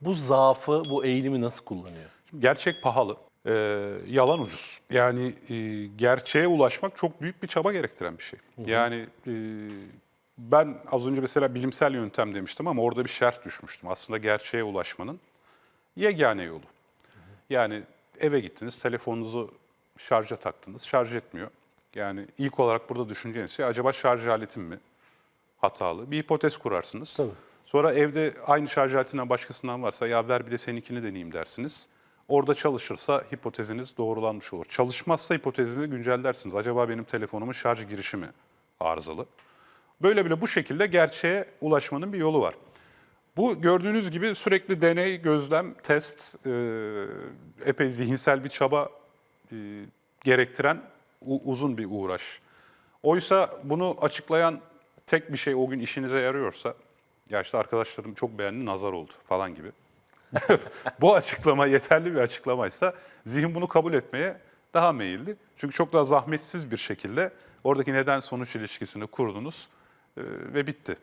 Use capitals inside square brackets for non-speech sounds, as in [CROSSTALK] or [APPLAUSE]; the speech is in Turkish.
bu zaafı, bu eğilimi nasıl kullanıyor? Gerçek pahalı, e, yalan ucuz. Yani e, gerçeğe ulaşmak çok büyük bir çaba gerektiren bir şey. Yani e, ben az önce mesela bilimsel yöntem demiştim ama orada bir şerh düşmüştüm. Aslında gerçeğe ulaşmanın yegane yolu. Yani eve gittiniz, telefonunuzu şarja taktınız, şarj etmiyor. Yani ilk olarak burada düşüneceğiniz şey acaba şarj aletim mi hatalı? Bir hipotez kurarsınız. Tabii. Sonra evde aynı şarj aletinden başkasından varsa ya ver bir de seninkini deneyeyim dersiniz. Orada çalışırsa hipoteziniz doğrulanmış olur. Çalışmazsa hipotezinizi güncellersiniz. Acaba benim telefonumun şarj girişi mi arızalı? Böyle bile bu şekilde gerçeğe ulaşmanın bir yolu var. Bu gördüğünüz gibi sürekli deney, gözlem, test, e, epey zihinsel bir çaba e, gerektiren uzun bir uğraş. Oysa bunu açıklayan tek bir şey o gün işinize yarıyorsa, ya işte arkadaşlarım çok beğendi, nazar oldu falan gibi. [LAUGHS] Bu açıklama yeterli bir açıklamaysa zihin bunu kabul etmeye daha meyilli. Çünkü çok daha zahmetsiz bir şekilde oradaki neden sonuç ilişkisini kurdunuz e, ve bitti.